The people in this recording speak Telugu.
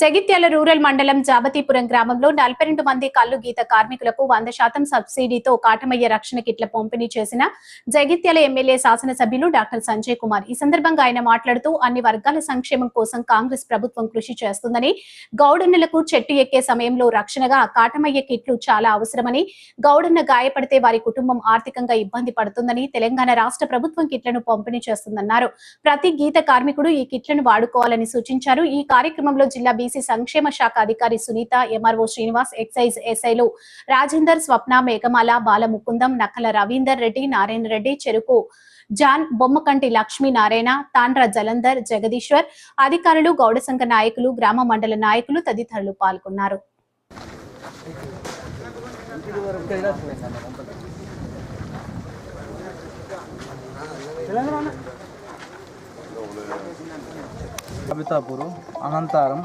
జగిత్యాల రూరల్ మండలం జాబతీపురం గ్రామంలో నలభై రెండు మంది కళ్ళు గీత కార్మికులకు వంద శాతం సబ్సిడీతో కాటమయ్య రక్షణ కిట్ల పంపిణీ చేసిన జగిత్యాల ఎమ్మెల్యే శాసనసభ్యులు డాక్టర్ సంజయ్ కుమార్. ఈ సందర్భంగా ఆయన మాట్లాడుతూ అన్ని వర్గాల సంక్షేమం కోసం కాంగ్రెస్ ప్రభుత్వం కృషి చేస్తుందని గౌడన్నలకు చెట్టు ఎక్కే సమయంలో రక్షణగా కాటమయ్య కిట్లు చాలా అవసరమని గౌడన్న గాయపడితే వారి కుటుంబం ఆర్థికంగా ఇబ్బంది పడుతుందని తెలంగాణ రాష్ట్ర ప్రభుత్వం కిట్లను పంపిణీ చేస్తుందన్నారు. ప్రతి గీత కార్మికుడు ఈ కిట్లను వాడుకోవాలని సూచించారు. ఈ కార్యక్రమంలో జిల్లా బీసీ సంక్షేమ శాఖ అధికారి సునీత ఎంఆర్ఓ శ్రీనివాస్ ఎక్సైజ్ ఎస్ఐలు రాజేందర్ స్వప్న మేఘమాల బాలముకుందం నక్కల రవీందర్ రెడ్డి నారాయణ రెడ్డి చెరుకు జాన్ బొమ్మకంటి లక్ష్మీ నారాయణ తాండ్ర జలంధర్ జగదీశ్వర్ అధికారులు గౌడ సంఘ నాయకులు గ్రామ మండల నాయకులు తదితరులు పాల్గొన్నారు. అమితాపూర్ అనంతారం